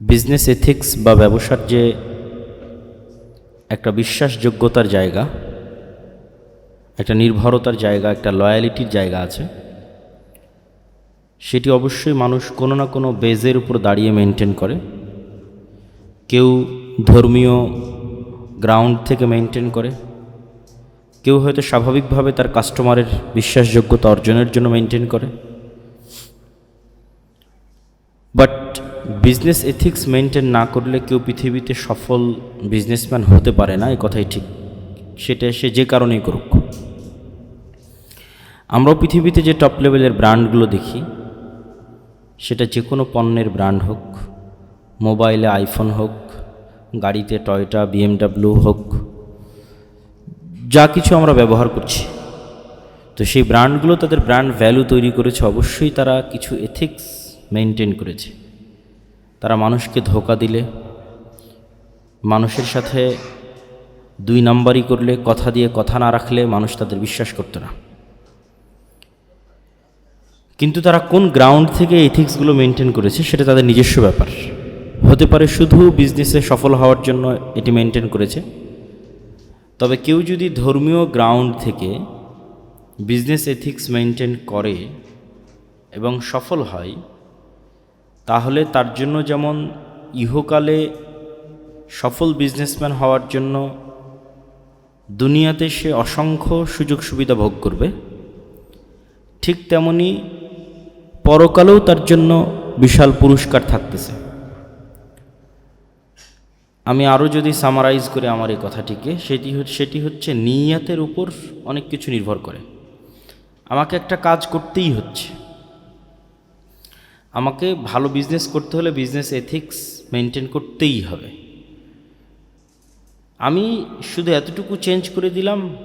Business ethics বা ব্যবসার যে একটা বিশ্বাসযোগ্যতার জায়গা, একটা নির্ভরতার জায়গা, একটা লয়ালিটির জায়গা আছে, সেটি অবশ্যই মানুষ কোনো না কোনো বেজের উপর দাঁড়িয়ে মেনটেন করে। কেউ ধর্মীয় গ্রাউন্ড থেকে মেনটেন করে, কেউ হয়তো স্বাভাবিকভাবে তার কাস্টমারের বিশ্বাসযোগ্যতা অর্জনের জন্য মেনটেন করে। বাট বিজনেস এথিক্স মেনটেন না করলে কেউ পৃথিবীতে সফল বিজনেসম্যান হতে পারে না এই কথাই ঠিক। সেটা সে যে কারণেই করুক। আমরাও পৃথিবীতে যে টপ লেভেলের ব্র্যান্ডগুলো দেখি, সেটা যে কোনো পণ্যের ব্র্যান্ড হোক মোবাইলে আইফোন হোক, গাড়িতে টয়টা বিএমডাব্লিউ হোক, যা কিছু আমরা ব্যবহার করছি। তো সেই ব্র্যান্ডগুলো তাদের ব্র্যান্ড ভ্যালু তৈরি করেছে, অবশ্যই তারা কিছু এথিক্স মেনটেন করেছে। তারা মানুষকে ধোকা দিলে। মানুষের সাথে দুই নাম্বারই করলে, কথা দিয়ে কথা না রাখলে মানুষ তাদের বিশ্বাস করতো না। কিন্তু তারা কোন গ্রাউন্ড থেকে এথিক্সগুলো মেনটেন করেছে সেটা তাদের নিজস্ব ব্যাপার। হতে পারে শুধু বিজনেসে সফল হওয়ার জন্য এটি মেনটেন করেছে। তবে কেউ যদি ধর্মীয় গ্রাউন্ড থেকে বিজনেস এথিক্স মেনটেন করে এবং সফল হয় তাহলে তার জন্য যেমন ইহকালে সফল বিজনেসম্যান হওয়ার জন্য দুনিয়াতে সে অসংখ্য সুযোগ সুবিধা ভোগ করবে, ঠিক তেমনি পরকালেও তার জন্য বিশাল পুরস্কার থাকতেছে। আমি আরও যদি সামারাইজ করে আমার এই কথাটিকে, সেটি সেটি হচ্ছে নিয়াতের উপর অনেক কিছু নির্ভর করে। আমাকে একটা কাজ করতেই হচ্ছে। আমাকে ভালো বিজনেস করতে হলে বিজনেস এথিক্স মেনটেন করতেই হবে। আমি শুধু এতটুকু চেঞ্জ করে দিলাম,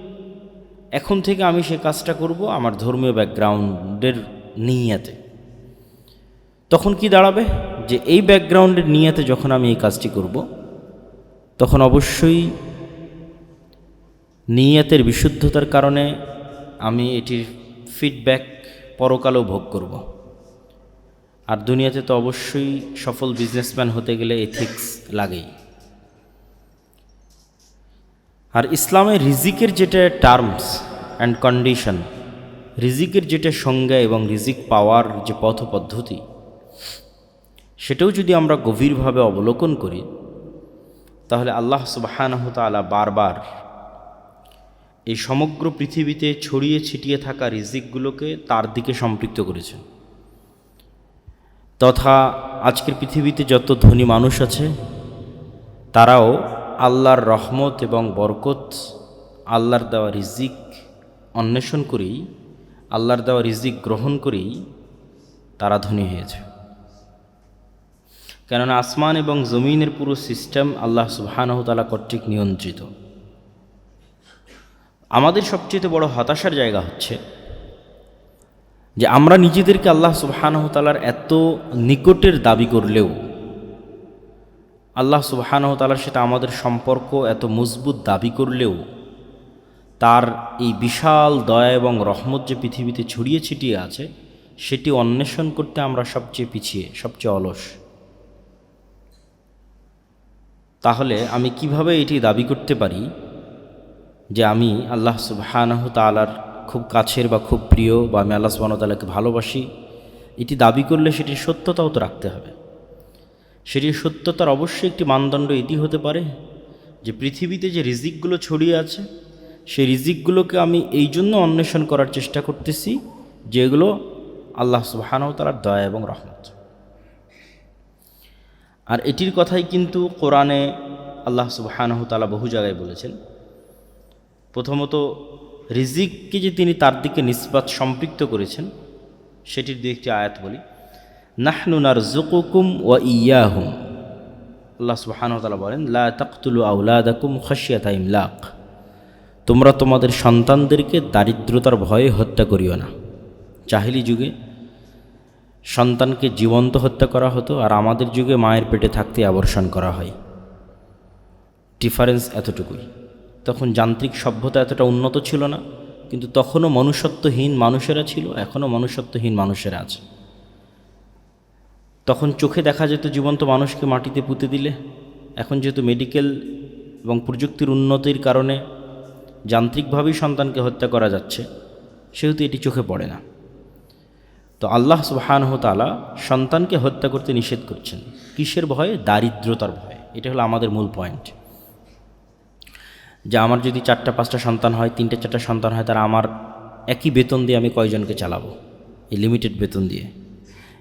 এখন থেকে আমি সে কাজটা করব আমার ধর্মীয় ব্যাকগ্রাউন্ডের নিয়াতে। তখন কি দাঁড়াবে? যে এই ব্যাকগ্রাউন্ডের নিয়াতে যখন আমি এই কাজটি করব, তখন অবশ্যই নিয়াতের বিশুদ্ধতার কারণে আমি এটির ফিডব্যাক পরকালেও ভোগ করব। আর দুনিয়াতে তো অবশ্যই সফল বিজনেসম্যান হতে গেলে এথিক্স লাগেই। আর ইসলামের রিজিকের যেটা টার্মস অ্যান্ড কন্ডিশন রিজিকের যেটা সংজ্ঞা এবং রিজিক পাওয়ার যে পথ পদ্ধতি, সেটাও যদি আমরা গভীরভাবে অবলোকন করি, তাহলে আল্লাহ সুবাহানহ তালা বারবার এই সমগ্র পৃথিবীতে ছড়িয়ে ছিটিয়ে থাকা রিজিকগুলোকে তার দিকে সম্পৃক্ত করেছেন। তথা আজকের পৃথিবীতে যত ধনী মানুষ আছে, তারাও আল্লাহর রহমত এবং বরকত, আল্লাহর দেওয়া রিজিক অন্বেষণ করেই, আল্লাহর দেওয়া রিজিক গ্রহণ করেই তারা ধনী হয়েছে। কেননা আসমান এবং জমিনের পুরো সিস্টেম আল্লাহ সুবাহানহতালা কর্তৃক নিয়ন্ত্রিত। আমাদের সবচেয়ে বড় হতাশার জায়গা হচ্ছে যে আমরা নিজেদেরকে আল্লাহ সুবাহানহতালার এত নিকটের দাবি করলেও, আল্লাহ সুবাহানহতালার সাথে আমাদের সম্পর্ক এত মজবুত দাবি করলেও, তার এই বিশাল দয়া এবং রহমত যে পৃথিবীতে ছড়িয়ে ছিটিয়ে আছে, সেটি অন্বেষণ করতে আমরা সবচেয়ে পিছিয়ে, সবচেয়ে অলস। তাহলে আমি কীভাবে এটি দাবি করতে পারি যে আমি আল্লাহ সুবাহানহ তালার খুব কাছের বা খুব প্রিয় বা আমি আল্লাহ সুবাহ তালাকে ভালোবাসি, এটি দাবি করলে সেটির সত্যতাও তো রাখতে হবে। সেটির সত্যতার অবশ্যই একটি মানদণ্ড এটি হতে পারে যে পৃথিবীতে যে রিজিকগুলো ছড়িয়ে আছে, সেই রিজিকগুলোকে আমি এই জন্য অন্বেষণ করার চেষ্টা করতেছি যেগুলো আল্লাহ সুবাহানহ তালার দয়া এবং রহমত। আর এটির কথাই কিন্তু কোরআনে আল্লাহ সুবাহানহ তালা বহু জায়গায় বলেছেন। প্রথমত রিজিককে যে তিনি তার দিকে নিষ্পাত সম্পৃক্ত করেছেন, সেটির দু একটি আয়াত বলি। নাহনুনার জুকুকুম ওয়া ইয়াহুম। আল্লাহ সুবাহানহ তালা বলেন, লা তাকতুলু আউলাদাকুম খসিয়াতা ইমলাক। তোমরা তোমাদের সন্তানদেরকে দারিদ্রতার ভয়ে হত্যা করিও না। চাহিলি যুগে সন্তানকে জীবন্ত হত্যা করা হতো, আর আমাদের যুগে মায়ের পেটে থাকতে আবর্ষণ করা হয়। ডিফারেন্স এতটুকুই। তখন যান্ত্রিক সভ্যতা এতটা উন্নত ছিল না, কিন্তু তখনও মনুষ্যত্বহীন মানুষেরা ছিল, এখনও মনুষ্যত্বহীন মানুষেরা আছে। তখন চোখে দেখা যেত জীবন্ত মানুষকে মাটিতে পুঁতে দিলে। এখন যেহেতু মেডিকেল এবং প্রযুক্তির উন্নতির কারণে যান্ত্রিকভাবেই সন্তানকে হত্যা করা যাচ্ছে, সেহেতু এটি চোখে পড়ে না। তো আল্লাহ সুবাহানহ তালা সন্তানকে হত্যা করতে নিষেধ করছেন। কিসের ভয়ে? দারিদ্রতার ভয়ে। এটা হলো আমাদের মূল পয়েন্ট যে আমার যদি চারটা, পাঁচটা সন্তান হয়, তিনটে, চারটা সন্তান হয় তারা আমার একই বেতন দিয়ে আমি কয়জনকে চালাবো? এই লিমিটেড বেতন দিয়ে।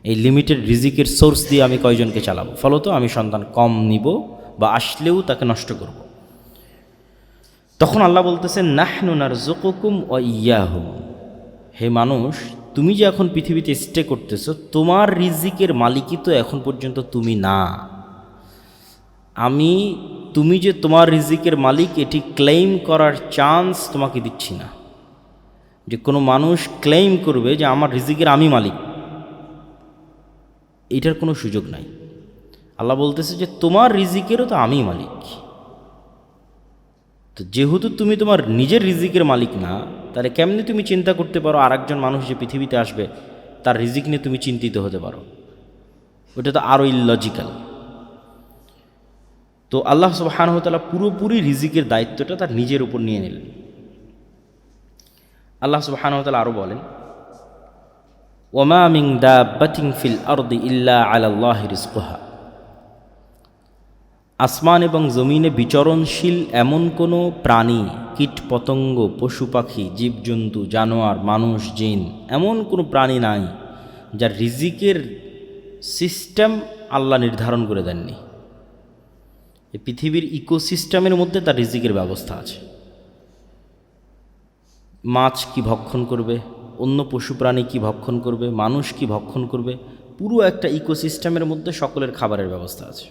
এই লিমিটেড রিজিকের সোর্স দিয়ে আমি কয়জনকে চালাবো? ফলত আমি সন্তান কম নিব বা আসলেও তাকে নষ্ট করব। তখন আল্লাহ বলতেছেন নাহনুনার জকুকুম ও ইয়াহুম। হে মানুষ, তুমি যে এখন পৃথিবীতে স্টে করতেছো, তোমার রিজিকের মালিকই তো এখন পর্যন্ত তুমি না। আমি, তুমি যে তোমার রিজিকের মালিক, এটি ক্লেইম করার চান্স তোমাকে দিচ্ছি না। যে কোনো মানুষ ক্লেইম করবে যে আমার রিজিকের আমি মালিক। এটার কোনো সুযোগ নাই। আল্লাহ বলতেছে যে তোমার রিজিকেরও তো আমি মালিক। তো যেহেতু তুমি তোমার নিজের রিজিকের মালিক না, তাহলে কেমনি তুমি চিন্তা করতে পারো আরেকজন মানুষ যে পৃথিবীতে আসবে, তার রিজিক নিয়ে তুমি চিন্তিত হতে পারো? ওটা তো আরও ইললজিক্যাল তো আল্লাহ সুবাহানহতালা পুরোপুরি রিজিকের দায়িত্বটা তার নিজের উপর নিয়ে নিলেন। আল্লাহ সুবাহানহতালা আরও বলেন ওমা মিং দা বাতিং ফিল আরদি ইল্লা আলাল্লাহ রিজকুহা। আসমান এবং জমিনে বিচরণশীল এমন কোনো প্রাণী, কীট পতঙ্গ, পশু পাখি, জীবজন্তু, জানোয়ার, মানুষ, জিন, এমন কোনো প্রাণী নাই, যার রিজিকের সিস্টেম আল্লাহ নির্ধারণ করে দেননি। পৃথিবীর ইকোসিস্টেমের মধ্যে তার রিজিকের ব্যবস্থা আছে। মাছ কি ভক্ষণ করবে? অন্য পশু প্রাণী কি ভক্ষণ করবে? মানুষ কি ভক্ষণ করবে? পুরো একটা ইকোসিস্টেমের মধ্যে সকলের খাবারের ব্যবস্থা আছে।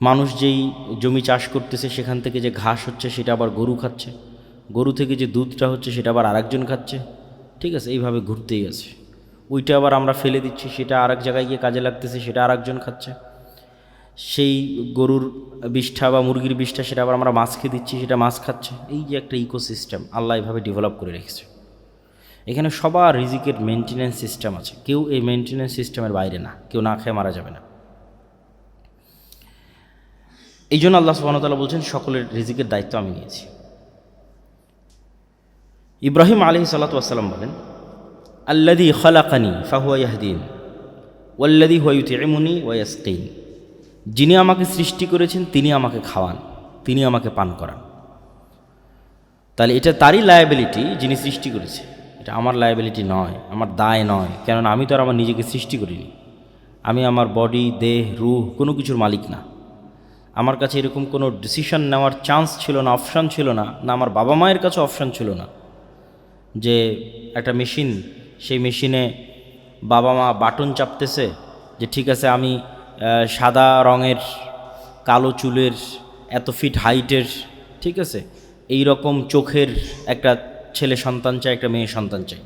মানুষ যেই জমি চাষ করতেছে, সেখান থেকে যে ঘাস হচ্ছে, সেটা আবার গরু খাচ্ছে। গরু থেকে যে দুধটা হচ্ছে, সেটা আবার আরেকজন খাচ্ছে। ঠিক আছে, এইভাবে ঘুরতেই আছে। ওইটা আবার আমরা ফেলে দিচ্ছি, সেটা আরেক জায়গায় গিয়ে কাজে লাগতেছে, সেটা আরেকজন খাচ্ছে। সেই গরুর বিষ্ঠা বা মুরগির বিষ্ঠা সেটা আবার আমরা মাছকে দিচ্ছি, সেটা মাছ খাচ্ছে। এই যে একটা ইকোসিস্টেম আল্লাহ এভাবে ডেভেলপ করে রেখেছে। এখানে সবার রিজিকের মেনটেন্যান্স সিস্টেম আছে। কেউ এই মেনটেন্যান্স সিস্টেমের বাইরে না, কেউ না খেয়ে মারা যাবে না। এই জন্য আল্লাহ সুবাহতাল্লাহ বলছেন, সকলের রিজিকের দায়িত্ব আমি নিয়েছি। ইব্রাহিম আলী সাল্লাতাম বলেন আল্লাদি খালাকানি ফাহুয়া ইয়াহদিন ওয়াল্লাদি হুয়াইতি এমুনি ওয়াইয়াস্কিন যিনি আমাকে সৃষ্টি করেছেন, তিনি আমাকে খাওয়ান, তিনি আমাকে পান করান। তাহলে এটা তারই লায়াবিলিটি যিনি সৃষ্টি করেছে। এটা আমার লায়াবিলিটি নয়, আমার দায় নয়, কেননা আমি তো আর আমার নিজেকে সৃষ্টি করিনি। আমি আমার বডি দেহ, রুহ, কোনো কিছুর মালিক না। আমার কাছে এরকম কোনো ডিসিশন নেওয়ার চান্স ছিল না অপশান ছিল না না আমার বাবা মায়ের কাছে অপশান ছিল না যে একটা মেশিন সেই মেশিনে বাবা মা বাটন চাপতেছে যে, ঠিক আছে, আমি সাদা রঙের, কালো চুলের, এত ফিট হাইটের ঠিক আছে? এই রকম চোখের একটা ছেলে সন্তান চাই একটা মেয়ে সন্তান চাই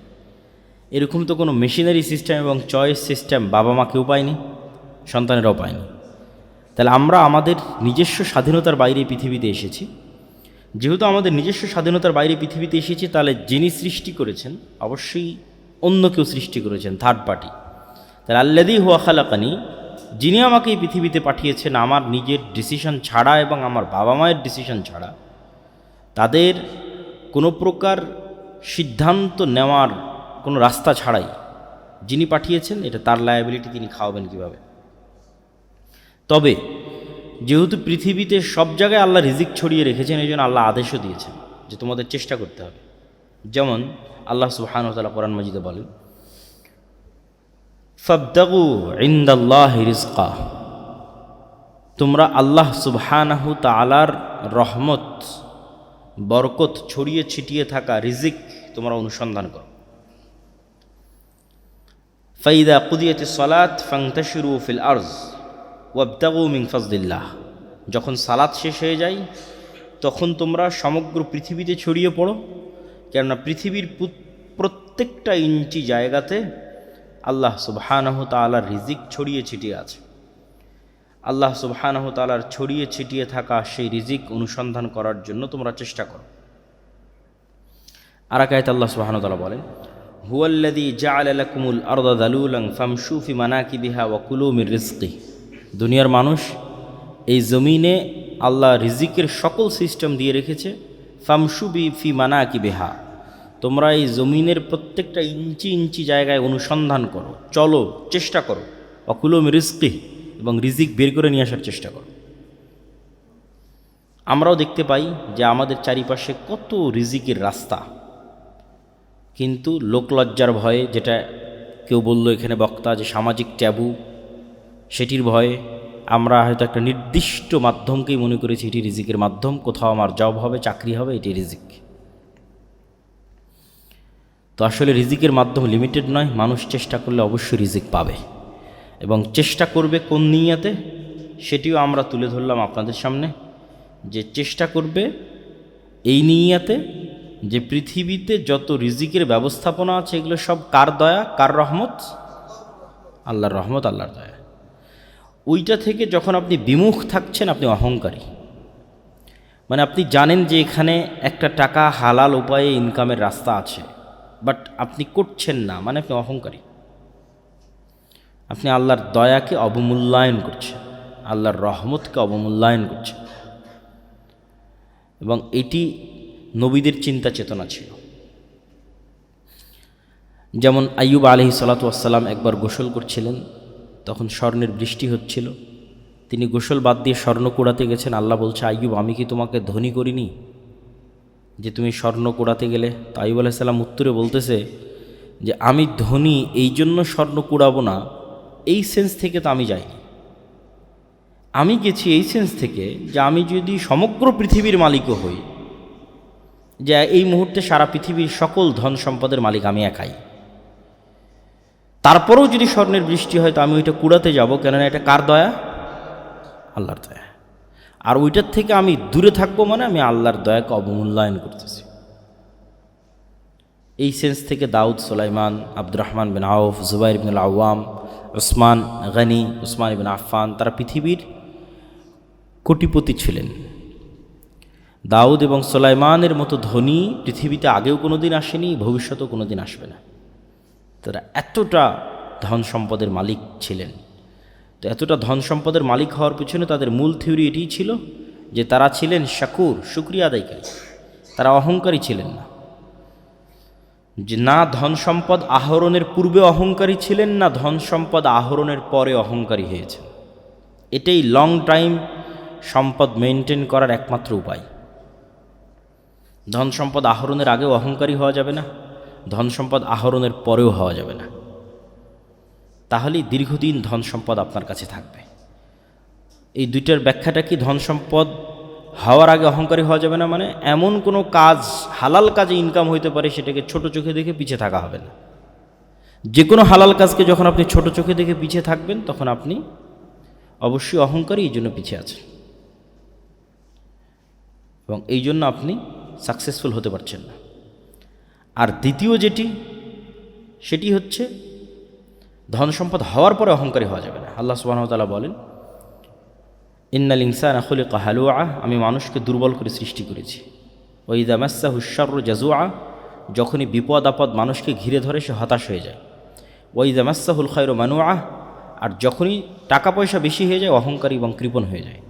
এরকম তো কোনো মেশিনারি সিস্টেম এবং চয়েস সিস্টেম বাবা মা কেউ পায়নি, সন্তানেরাও পায়নি। তাহলে আমরা আমাদের নিজস্ব স্বাধীনতার বাইরে পৃথিবীতে এসেছি। যেহেতু আমাদের নিজস্ব স্বাধীনতার বাইরে পৃথিবীতে এসেছি, তাহলে যিনি সৃষ্টি করেছেন, অবশ্যই অন্য কেউ সৃষ্টি করেছেন থার্ড পার্টি তাহলে আল্লাদি হুয়া খালাকানি যিনি আমাকে এই পৃথিবীতে পাঠিয়েছেন, আমার নিজের ডিসিশন ছাড়া এবং আমার বাবা মায়ের ডিসিশন ছাড়া, তাদের কোনো প্রকার সিদ্ধান্ত নেওয়ার কোনো রাস্তা ছাড়াই যিনি পাঠিয়েছেন, এটা তার লায়াবিলিটি তিনি খাওয়াবেন কীভাবে? তবে যেহেতু পৃথিবীতে সব জায়গায় আল্লাহ রিজিক ছড়িয়ে রেখেছেন এই জন্য আল্লাহ আদেশও দিয়েছেন যে তোমাদের চেষ্টা করতে হবে। যেমন আল্লাহ সুবাহানতালা কোরআন মজিদে বলেন ফবদাগু ইন্দাল্লাহ রিজকা। তোমরা আল্লাহ সুবহানাহু তালার রহমত, বরকত, ছড়িয়ে ছিটিয়ে থাকা রিজিক তোমরা অনুসন্ধান করো। ফাইদা কুদিয়ত সলাত ফাংতাশিরু ফিল আর্জ ওয়াবতাগু মিং ফজদিল্লাহ যখন সালাত শেষ হয়ে যায়, তখন তোমরা সমগ্র পৃথিবীতে ছড়িয়ে পড়ো, কেননা পৃথিবীর প্রত্যেকটা ইঞ্চি জায়গাতে আল্লাহ সুবহানাহ তালার রিজিক ছড়িয়ে ছিটিয়ে আছে। আল্লাহ সুবহানাহ তালার ছড়িয়ে ছিটিয়ে থাকা সেই রিজিক অনুসন্ধান করার জন্য তোমরা চেষ্টা করো। আর আকায়ত আল্লাহ সুবাহান তালা বলেন হুয়াল্লাদি জাআলাকুমুল আরদা দালুলাং ফামসুফি মানাকি বিহা ওয়াকুলু মির রিজকি। দুনিয়ার মানুষ এই জমিনে আল্লাহ রিজিকের সকল সিস্টেম দিয়ে রেখেছে ফামসুবি ফি মানাকি বিহা তোমরা এই জমিনের প্রত্যেকটা ইঞ্চি ইঞ্চি জায়গায় অনুসন্ধান করো, চলো, চেষ্টা করো। অকুলম রিস্কি এবং রিজিক বের করে নিয়ে আসার চেষ্টা করো। আমরাও দেখতে পাই যে আমাদের চারিপাশে কত রিজিকের রাস্তা। কিন্তু লোকলজ্জার ভয়ে যেটা কেউ বলল এখানে বক্তা যে সামাজিক ট্যাবু, সেটির ভয়ে আমরা হয়তো একটা নির্দিষ্ট মাধ্যমকেই মনে করেছি এটি রিজিকের মাধ্যম, কোথাও আমার জব হবে, চাকরি হবে, এটি রিজিক। তো আসলে রিজিকের মাধ্যম লিমিটেড নয়, মানুষ চেষ্টা করলে অবশ্যই রিজিক পাবে। এবং চেষ্টা করবে কোন নিয়াতে, সেটিও আমরা তুলে ধরলাম আপনাদের সামনে, যে চেষ্টা করবে এই নিয়াতে যে পৃথিবীতে যত রিজিকের ব্যবস্থাপনা আছে, এগুলো সব কার দয়া, কার রহমত? আল্লাহর রহমত, আল্লাহর দয়া। ওইটা থেকে যখন আপনি বিমুখ থাকছেন, আপনি অহংকারী। মানে আপনি জানেন যে এখানে একটা টাকা হালাল উপায়ে ইনকামের রাস্তা আছে। বাট আপনি করছেন না মানে আপনি অহংকারী। আপনি আল্লাহর দয়াকে অবমূল্যায়ন করছেন, আল্লাহর রহমতকে অবমূল্যায়ন করছেন। এবং এটি নবীদের চিন্তা চেতনা ছিল। যেমন আইয়ুব আলহি সালাতাম একবার গোসল করছিলেন, তখন স্বর্ণের বৃষ্টি হচ্ছিল। তিনি গোসল বাদ দিয়ে স্বর্ণ কুড়াতে গেছেন। আল্লাহ বলছে, আইয়ুব, আমি কি তোমাকে ধনী করিনি? যে তুমি স্বর্ণ কুড়াতে গেলে তো আইব আলাইসাল্লাম উত্তরে বলতেছে যে, আমি ধনী, এই জন্য স্বর্ণ কুড়াবো না। এই সেন্স থেকে তো আমি যাইনি। আমি গেছি এই সেন্স থেকে যে, আমি যদি সমগ্র পৃথিবীর মালিকও হই, যে, এই মুহূর্তে সারা পৃথিবীর সকল ধন সম্পদের মালিক আমি একাই। তারপরেও যদি স্বর্ণের বৃষ্টি হয়, তো আমি ওইটা কুড়াতে যাব। কেননা এটা কার দয়া? আল্লাহর দয়া। আর ওইটার থেকে আমি দূরে থাকব মানে আমি আল্লাহর দয়াকে অবমূল্যায়ন করতেছি। এই সেন্স থেকে দাউদ, সোলাইমান আব্দুর রহমান বিন আউফ, জুবাইর বিন আওয়াম ওসমান গানি ওসমান বিন আফফান, তারা পৃথিবীর কোটিপতি ছিলেন। দাউদ এবং সোলাইমানের মতো ধনী পৃথিবীতে আগেও কোনো দিন আসেনি, ভবিষ্যতেও কোনো দিন আসবে না। তারা এতটা ধন সম্পদের মালিক ছিলেন। তো এতটা ধন সম্পদের মালিক হওয়ার পিছনে তাদের মূল থিওরি এটিই ছিল যে তারা ছিলেন শাকুর, শুক্রিয়া আদায়কারী। তারা অহংকারী ছিলেন না। যে না ধন সম্পদ আহরণের পূর্বে অহংকারী ছিলেন, না ধন সম্পদ আহরণের পরে অহংকারী হয়েছেন। এটাই লং টাইম সম্পদ মেনটেন করার একমাত্র উপায়। ধন সম্পদ আহরণের আগেও অহংকারী হওয়া যাবে না, ধন সম্পদ আহরণের পরেও হওয়া যাবে না। তাহলেই দীর্ঘদিন ধন সম্পদ আপনার কাছে থাকবে। এই দুইটার ব্যাখ্যাটা কি ধন সম্পদ হওয়ার আগে অহংকারী হওয়া যাবে না মানে এমন কোনো কাজ, হালাল কাজে ইনকাম হইতে পারে সেটাকে ছোট চোখে দেখে পিছিয়ে থাকা হবে না। যে কোনো হালাল কাজকে যখন আপনি ছোট চোখে দেখে পিছিয়ে থাকবেন, তখন আপনি অবশ্যই অহংকারী এই জন্য পিছিয়ে আছেন। এবং এই জন্য আপনি সাকসেসফুল হতে পারছেন না। আর দ্বিতীয় যেটি, সেটি হচ্ছে ধন সম্পদ হওয়ার পরে অহংকারী হওয়া যাবে না। আল্লাহ সুবাহতালা বলেন, ইন্নাল ইনসান আখলে কাহালুয়া আমি মানুষকে দুর্বল করে সৃষ্টি করেছি। ওই দামাসা হুস্সার জাজুয়া যখনই বিপদ আপদ মানুষকে ঘিরে ধরে সে হতাশ হয়ে যায়। ওই দামাসাহুল খায়র মানুয়া আর যখনই টাকা পয়সা বেশি হয়ে যায়, অহংকারী এবং কৃপণ হয়ে যায়।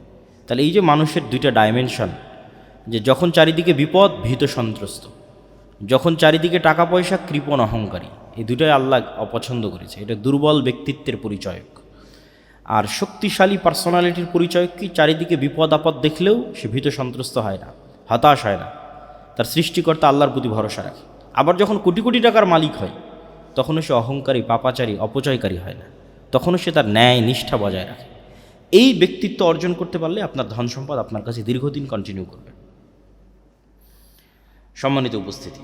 তাহলে এই যে মানুষের দুইটা ডাইমেনশন যে যখন চারিদিকে বিপদ, ভীত সন্ত্রস্ত। যখন চারিদিকে টাকা পয়সা, কৃপণ, অহংকারী। এই দুটাই আল্লাহ অপছন্দ করেছে। এটা দুর্বল ব্যক্তিত্বের পরিচয়ক আর শক্তিশালী পার্সোনালিটির পরিচয় কি? চারিদিকে বিপদ আপদ দেখলেও সে ভীত সন্ত্রস্ত হয় না, হতাশ হয় না। তার সৃষ্টিকর্তা আল্লাহর প্রতি ভরসা রাখে। আবার যখন কোটি কোটি টাকার মালিক হয়, তখনও সে অহংকারী, পাপাচারী, অপচয়কারী হয় না। তখনও সে তার ন্যায়, নিষ্ঠা বজায় রাখে। এই ব্যক্তিত্ব অর্জন করতে পারলে আপনার ধন সম্পদ আপনার কাছে দীর্ঘদিন কন্টিনিউ করবে। সম্মানিত উপস্থিতি।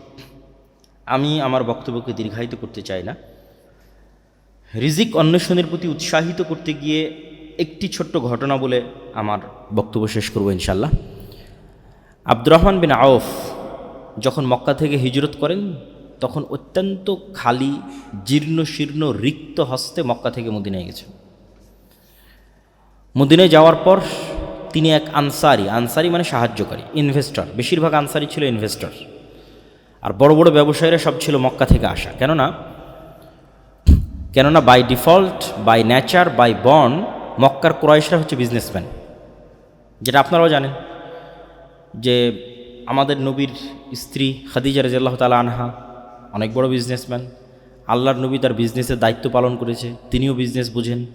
আমি আমার বক্তব্যকে দীর্ঘায়িত করতে চাই না। রিজিক অন্বেষণের প্রতি উৎসাহিত করতে গিয়ে একটি ছোট্ট ঘটনা বলে আমার বক্তব্য শেষ করব ইনশাল্লাহ আব্দুর রহমান বিন আউফ যখন মক্কা থেকে হিজরত করেন, তখন অত্যন্ত খালি, জীর্ণ, শীর্ণ, রিক্ত হস্তে মক্কা থেকে মদিনায় গেছেন। মদিনায় যাওয়ার পর তিনি এক আনসারি আনসারি মানে সাহায্যকারী, ইনভেস্টর, বেশিরভাগ আনসারি ছিল ইনভেস্টর। আর বড় বড় ব্যবসায়ীরা সব ছিল মক্কা থেকে আসা। কেননা কেননা by default by nature by বন মক্কার ক্রয়েশরা হচ্ছে বিজনেসম্যান যেটা আপনারাও জানেন যে আমাদের নবীর স্ত্রী খাদিজা রাজিয়াল্লাহ তালা আনহা অনেক বড় বিজনেসম্যান আল্লাহর নবী তার বিজনেসের দায়িত্ব পালন করেছে, তিনিও বিজনেস বুঝেন।